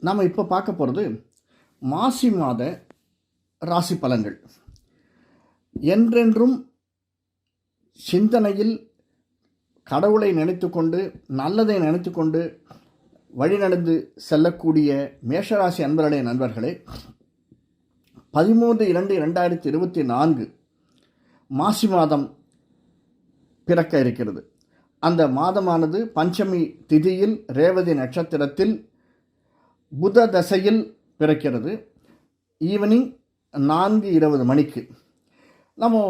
நாம் இப்போ பார்க்க போகிறது மாசி மாத ராசி பலன்கள். என்றென்றும் சிந்தனையில் கடவுளை நினைத்துக்கொண்டு நல்லதை நினைத்துக்கொண்டு வழிநடந்து செல்லக்கூடிய மேஷராசி அன்பர்களே நண்பர்களே பதிமூன்று இரண்டு இரண்டாயிரத்தி இருபத்தி நான்கு மாசி மாதம் பிறக்க இருக்கிறது. அந்த மாதமானது பஞ்சமி திதியில் ரேவதி நட்சத்திரத்தில் புத தசையில் பிறக்கிறது. ஈவினிங் நான்கு இருபது மணிக்கு. நம்ம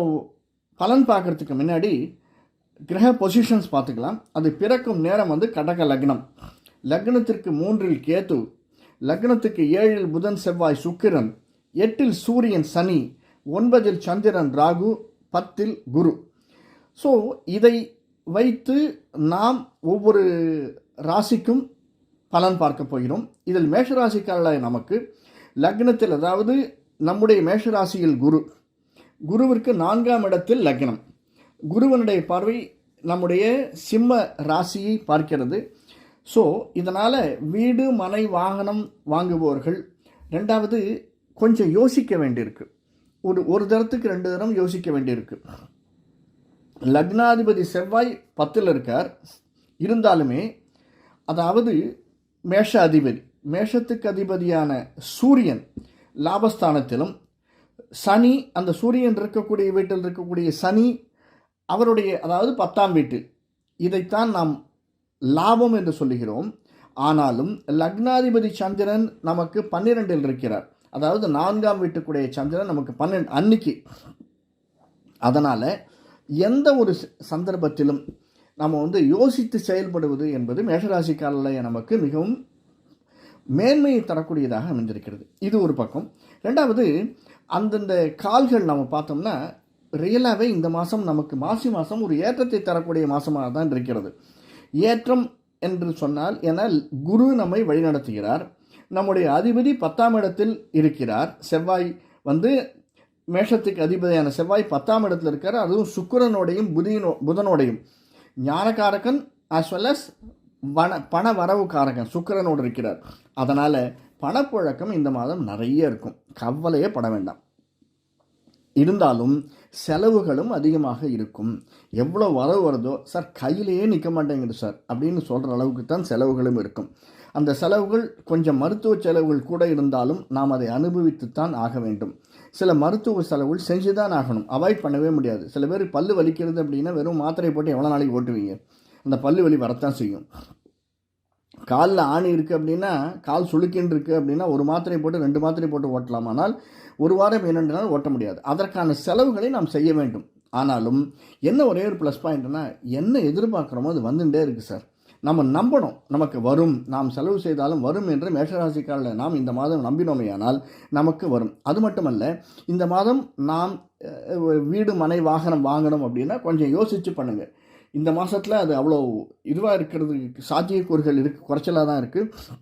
பலன் பார்க்குறதுக்கு முன்னாடி கிரக பொசிஷன்ஸ் பார்த்துக்கலாம். அது பிறக்கும் நேரம் வந்து கடக லக்னம். லக்னத்திற்கு மூன்றில் கேது லக்னத்துக்கு ஏழில் புதன் செவ்வாய் சுக்கிரன் எட்டில் சூரியன் சனி ஒன்பதில் சந்திரன் ராகு பத்தில் குரு. ஸோ இதை வைத்து நாம் ஒவ்வொரு ராசிக்கும் பலன் பார்க்க போகிறோம். இதில் மேஷராசிக்காரர்களாக நமக்கு லக்னத்தில் அதாவது நம்முடைய மேஷராசியில் குரு. குருவிற்கு நான்காம் இடத்தில் லக்னம். குருவனுடைய பார்வை நம்முடைய சிம்ம ராசியை பார்க்கிறது. ஸோ இதனால் வீடு மனை வாகனம் வாங்குபவர்கள் ரெண்டாவது கொஞ்சம் யோசிக்க வேண்டியிருக்கு. ஒரு ஒரு தரத்துக்கு ரெண்டு தரம் யோசிக்க வேண்டியிருக்கு. லக்னாதிபதி செவ்வாய் பத்தில் இருக்கார். இருந்தாலுமே அதாவது மேஷ அதிபதி மேஷத்துக்கு அதிபதியான சூரியன் லாபஸ்தானத்திலும் சனி அந்த சூரியன் இருக்கக்கூடிய வீட்டில் இருக்கக்கூடிய சனி அவருடைய அதாவது பத்தாம் வீட்டு இதைத்தான் நாம் லாபம் என்று சொல்லுகிறோம். ஆனாலும் லக்னாதிபதி சந்திரன் நமக்கு பன்னிரெண்டில் இருக்கிறார். அதாவது நான்காம் வீட்டுக்குடைய சந்திரன் நமக்கு பன்னெண்டு அன்னைக்கு. அதனால் எந்த ஒரு சந்தர்ப்பத்திலும் நம்ம வந்து யோசித்து செயல்படுவது என்பது மேஷராசிக்காரில் நமக்கு மிகவும் மேன்மையை தரக்கூடியதாக அமைந்திருக்கிறது. இது ஒரு பக்கம். ரெண்டாவது அந்தந்த கால்கள் நம்ம பார்த்தோம்னா ரியலாகவே இந்த மாதம் நமக்கு மாசி மாதம் ஒரு ஏற்றத்தை தரக்கூடிய மாதமாக தான் இருக்கிறது. ஏற்றம் என்று சொன்னால் என குரு நம்மை வழிநடத்துகிறார். நம்முடைய அதிபதி பத்தாம் இடத்தில் இருக்கிறார். செவ்வாய் வந்து மேஷத்துக்கு அதிபதியான செவ்வாய் பத்தாம் இடத்தில் இருக்கார். அதுவும் சுக்கரனோடையும் புதியனோ புதனோடையும். ஞானகாரகன் ஆஸ் வெல் அஸ் வன பண வரவு காரகன் சுக்கரனோடு இருக்கிறார். அதனால் பணப்புழக்கம் இந்த மாதம் நிறைய இருக்கும். கவலையே பட வேண்டாம். இருந்தாலும் செலவுகளும் அதிகமாக இருக்கும். எவ்வளோ வரவு வருதோ சார் கையிலேயே நிற்க மாட்டேங்குது சார் அப்படின்னு சொல்கிற அளவுக்கு தான் செலவுகளும் இருக்கும். அந்த செலவுகள் கொஞ்சம் மருத்துவ செலவுகள் கூட இருந்தாலும் நாம் அதை அனுபவித்துத்தான் ஆக வேண்டும். சில மருத்துவ செலவுகள் செஞ்சு தான் ஆகணும். அவாய்ட் பண்ணவே முடியாது. சில பேர் பல்லு வலிக்கிறது அப்படின்னா வெறும் மாத்திரை போட்டு எவ்வளோ நாளைக்கு ஓட்டுவீங்க? அந்த பல்லு வலி வரத்தான் செய்யும். காலில் ஆணி இருக்குது அப்படின்னா கால் சுளுக்கின்னு இருக்குது அப்படின்னா ஒரு மாத்திரை போட்டு ரெண்டு மாத்திரை போட்டு ஓட்டலாம். ஆனால் ஒரு வாரம் இரண்டு நாள் ஓட்ட முடியாது. அதற்கான செலவுகளை நாம் செய்ய வேண்டும். ஆனாலும் என்ன ஒரே ஒரு ப்ளஸ் பாயிண்ட்னா என்ன எதிர்பார்க்குறோமோ அது வந்துட்டே இருக்குது சார் நம்ம நம்பணும் நமக்கு வரும். நாம் செலவு செய்தாலும் வரும் என்று மேஷராசிக்காரில் நாம் இந்த மாதம் நம்பினோமையானால் நமக்கு வரும். அது மட்டுமல்ல இந்த மாதம் நாம் வீடு மனை வாகனம் வாங்கணும் அப்படின்னா கொஞ்சம் யோசித்து பண்ணுங்கள் இந்த மாதத்தில் அது அவ்வளோ இதுவாக இருக்கிறது சாத்தியக்கூறுகள் இருக்குது குறைச்சலாக தான் இருக்குது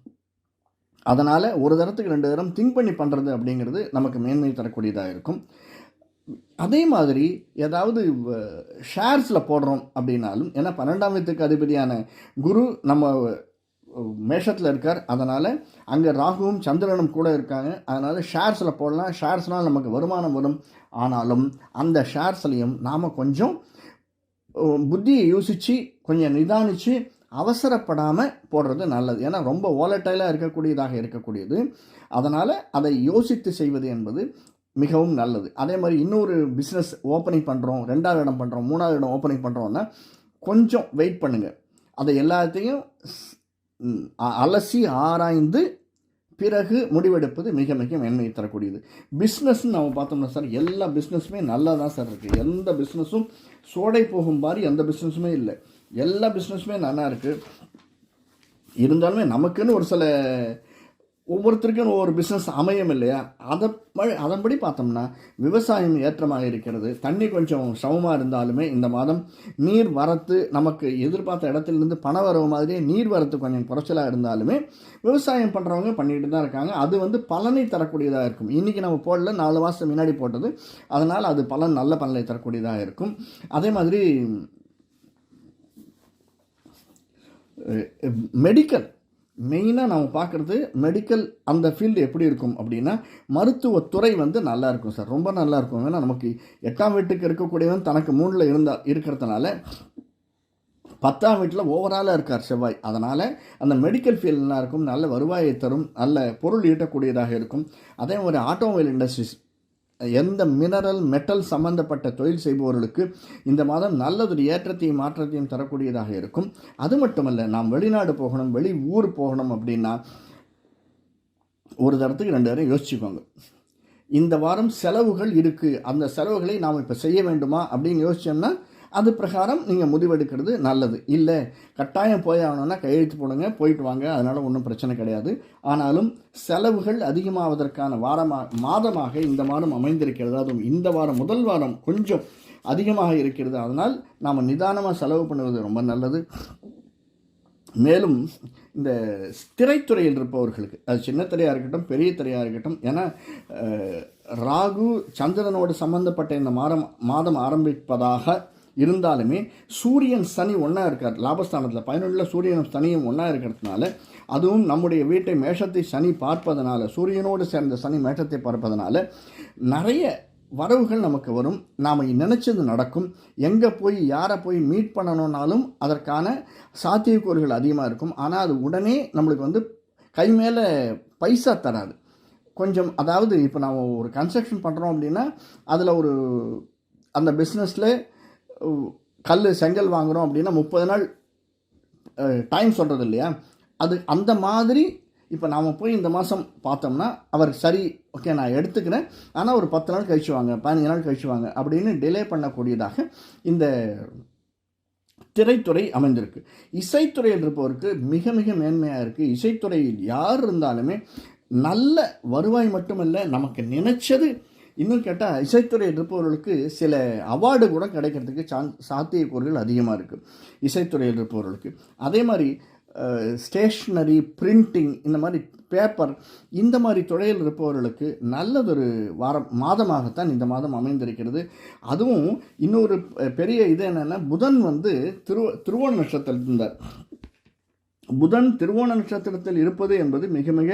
அதனால் ஒரு தரத்துக்கு ரெண்டு தரம் திங்க் பண்ணி பண்ணுறது அப்படிங்கிறது நமக்கு மேன்மை தரக்கூடியதாக இருக்கும். அதே மாதிரி ஏதாவது ஷேர்ஸில் போடுறோம் அப்படின்னாலும் ஏன்னா பன்னெண்டாம் வீட்டுக்கு அதிபதியான குரு நம்ம மேஷத்தில் இருக்கார். அதனால் அங்கே ராகுவும் சந்திரனும் கூட இருக்காங்க. அதனால் ஷேர்ஸில் போடலாம். ஷேர்ஸ்னால் நமக்கு வருமானம் வரும். ஆனாலும் அந்த ஷேர்ஸ்லையும் நாம் கொஞ்சம் புத்தியை யோசித்து கொஞ்சம் நிதானித்து அவசரப்படாமல் போடுறது நல்லது. ஏன்னா ரொம்ப ஓலட்டைலாக இருக்கக்கூடியதாக இருக்கக்கூடியது. அதனால் அதை யோசித்து செய்வது என்பது மிகவும் நல்லது. அதே மாதிரி இன்னொரு பிஸ்னஸ் ஓப்பனிங் பண்ணுறோம் ரெண்டாவது இடம் பண்ணுறோம் மூணாவது இடம் ஓப்பனிங் பண்ணுறோன்னா கொஞ்சம் வெயிட் பண்ணுங்கள் அதை எல்லாத்தையும் அலசி ஆராய்ந்து பிறகு முடிவெடுப்பது மிக மிக மேன்மையை தரக்கூடியது. பிஸ்னஸ்ன்னு நம்ம பார்த்தோம்னா சார் எல்லா பிஸ்னஸுமே நல்லா தான் சார் இருக்குது எந்த பிஸ்னஸும் சோடை போகும் மாதிரி எந்த பிஸ்னஸுமே இல்லை. எல்லா பிஸ்னஸுமே நல்லா இருக்குது இருந்தாலுமே நமக்குன்னு ஒரு சில ஒவ்வொருத்தருக்கும் ஒவ்வொரு பிஸ்னஸ் அமையும் இல்லையா? அதை அதன்படி பார்த்தோம்னா விவசாயம் ஏற்றமாக இருக்கிறது. தண்ணி கொஞ்சம் சமமாக இருந்தாலுமே இந்த மாதம் நீர் வரத்து நமக்கு எதிர்பார்த்த இடத்துலேருந்து பண வரவு மாதிரியே நீர் வரத்து கொஞ்சம் குறைச்சலாக இருந்தாலுமே விவசாயம் பண்ணுறவங்க பண்ணிக்கிட்டு தான் இருக்காங்க. அது வந்து பலனை தரக்கூடியதாக இருக்கும். இன்றைக்கி நம்ம போடல நாலு மாதம் முன்னாடி போட்டது. அதனால் அது பலன் நல்ல பலனை தரக்கூடியதாக இருக்கும். அதே மாதிரி மெடிக்கல் மெயினாக நம்ம பார்க்குறது மெடிக்கல் அந்த ஃபீல்டு எப்படி இருக்கும் அப்படின்னா மருத்துவத்துறை வந்து நல்லா இருக்கும் சார். ரொம்ப நல்லா இருக்கும். ஏன்னா நமக்கு எட்டாம் வீட்டுக்கு இருக்கக்கூடியவன் தனக்கு மூணில் இருந்தா இருக்கிறதுனால பத்தாம் வீட்டில் ஓவராலாக இருக்கார் செவ்வாய். அதனால் அந்த மெடிக்கல் ஃபீல்ட் நல்லா இருக்கும். நல்ல வருவாயை தரும். நல்ல பொருள் ஈட்டக்கூடியதாக இருக்கும். அதே மாதிரி ஆட்டோமொபைல் இண்டஸ்ட்ரீஸ் எந்த மினரல் மெட்டல் சம்பந்தப்பட்ட தொழில் செய்பவர்களுக்கு இந்த மாதம் நல்லதொரு ஏற்றத்தையும் மாற்றத்தையும் தரக்கூடியதாக இருக்கும். அது மட்டுமல்ல நாம் வெளிநாடு போகணும் வெளி ஊர் போகணும் அப்படின்னா ஒரு தரத்துக்கு ரெண்டு தரம் யோசிச்சுக்கோங்க. இந்த வாரம் செலவுகள் இருக்குது அந்த செலவுகளை நாம் இப்போ செய்ய வேண்டுமா அப்படின்னு யோசிச்சோம்னா அது பிரகாரம் நீங்கள் முடிவெடுக்கிறது நல்லது. இல்லை கட்டாயம் போய் ஆகணும்னா கையெழுத்து போடுங்க போயிட்டு வாங்க அதனால் ஒன்றும் பிரச்சனை கிடையாது. ஆனாலும் செலவுகள் அதிகமாவதற்கான வாரமாக மாதமாக இந்த மாதம் அமைந்திருக்கிறது. அதுவும் இந்த வாரம் முதல் வாரம் கொஞ்சம் அதிகமாக இருக்கிறது. அதனால் நாம் நிதானமாக செலவு பண்ணுவது ரொம்ப நல்லது. மேலும் இந்த திரைத்துறையில் இருப்பவர்களுக்கு அது சின்ன திரையாக இருக்கட்டும் பெரிய திரையாக இருக்கட்டும் ஏன்னா ராகு சந்திரனோடு சம்பந்தப்பட்ட இந்த மாதம் மாதம் ஆரம்பிப்பதாக இருந்தாலுமே சூரியன் சனி ஒன்றா இருக்கார். லாபஸ்தானத்தில் பதினொன்றில் சூரியனும் சனியும் ஒன்றா இருக்கிறதுனால அதுவும் நம்முடைய வீட்டை மேஷத்தை சனி பார்ப்பதனால சூரியனோடு சேர்ந்த சனி மேஷத்தை பார்ப்பதனால நிறைய வரவுகள் நமக்கு வரும். நாம் நினச்சது நடக்கும். எங்கே போய் யாரை போய் மீட் பண்ணணும்னாலும் அதற்கான சாத்தியக்கூறுகள் அதிகமாக இருக்கும். ஆனால் அது உடனே நம்மளுக்கு வந்து கை மேலே பைசா தராது. கொஞ்சம் அதாவது இப்போ நாம் ஒரு கன்ஸ்ட்ரக்ஷன் பண்ணுறோம் அப்படின்னா அதில் ஒரு அந்த பிஸ்னஸில் கல் செங்கல் வாங்குகிறோம் அப்படின்னா முப்பது நாள் டைம் சொல்கிறது இல்லையா அது அந்த மாதிரி இப்போ நாம் போய் இந்த மாதம் பார்த்தோம்னா அவர் சரி ஓகே நான் எடுத்துக்கிறேன். ஆனால் ஒரு பத்து நாள் கழிச்சு வாங்க பதினஞ்சு நாள் கழிச்சு வாங்க அப்படின்னு டிலே பண்ணக்கூடியதாக இந்த திரைத்துறை அமைந்திருக்கு. இசைத்துறையில் இருப்பவருக்கு மிக மிக மேன்மையாக இருக்குது இசைத்துறையில் யார் இருந்தாலுமே நல்ல வருவாய் மட்டுமல்ல நமக்கு நினச்சது இன்னும் கேட்டால் இசைத்துறையில் இருப்பவர்களுக்கு சில அவார்டு கூட கிடைக்கிறதுக்கு சான் சாத்தியக்கூறுகள் அதிகமாக இருக்குது இசைத்துறையில் இருப்பவர்களுக்கு அதே மாதிரி ஸ்டேஷ்னரி பிரிண்டிங் இந்த மாதிரி பேப்பர் இந்த மாதிரி துறையில் இருப்பவர்களுக்கு நல்லதொரு வாரம் மாதமாகத்தான் இந்த மாதம் அமைந்திருக்கிறது. அதுவும் இன்னொரு பெரிய இது என்னென்னா புதன் வந்து திரு திருவோண நட்சத்திரத்தில் இருந்தார் புதன் திருவோண நட்சத்திரத்தில் இருப்பது என்பது மிக மிக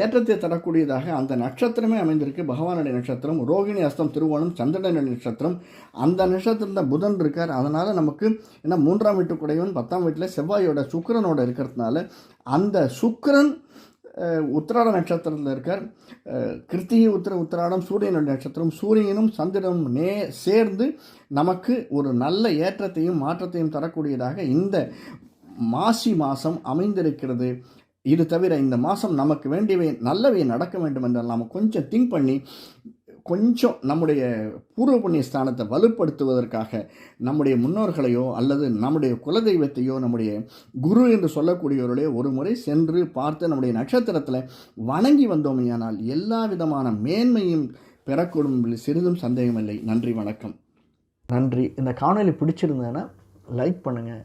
ஏற்றத்தை தரக்கூடியதாக அந்த நட்சத்திரமே அமைந்திருக்கு. பகவானுடைய நட்சத்திரம் ரோகிணி அஸ்தம் திருவோணம் சந்திரனுடைய நட்சத்திரம். அந்த நட்சத்திரம் தான் புதன் இருக்கார். அதனால் நமக்கு ஏன்னா மூன்றாம் வீட்டு குடையவன் பத்தாம் வீட்டில் செவ்வாயோட சுக்கரனோட இருக்கிறதுனால அந்த சுக்கரன் உத்திராட நட்சத்திரத்தில் இருக்கார். கிருத்திகை உத்திர உத்திராடம் சூரியனுடைய நட்சத்திரம் சூரியனும் சந்திரனும் நே சேர்ந்து நமக்கு ஒரு நல்ல ஏற்றத்தையும் மாற்றத்தையும் தரக்கூடியதாக இந்த மாசி மாதம் அமைந்திருக்கிறது. இது தவிர இந்த மாதம் நமக்கு வேண்டியவை நல்லவை நடக்க வேண்டும் என்றால் நாம் கொஞ்சம் திங்க் பண்ணி கொஞ்சம் நம்முடைய பூர்வ புண்ணிய ஸ்தானத்தை வலுப்படுத்துவதற்காக நம்முடைய முன்னோர்களையோ அல்லது நம்முடைய குலதெய்வத்தையோ நம்முடைய குரு என்று சொல்லக்கூடியவர்களையோ ஒரு முறை சென்று பார்த்து நம்முடைய நட்சத்திரத்தில் வணங்கி வந்தோமையானால் எல்லா விதமான மேன்மையும் பெறக்கூடும் சிறிதும் சந்தேகமில்லை. நன்றி வணக்கம். நன்றி. இந்த காணொலி பிடிச்சிருந்தேன்னா லைக் பண்ணுங்கள்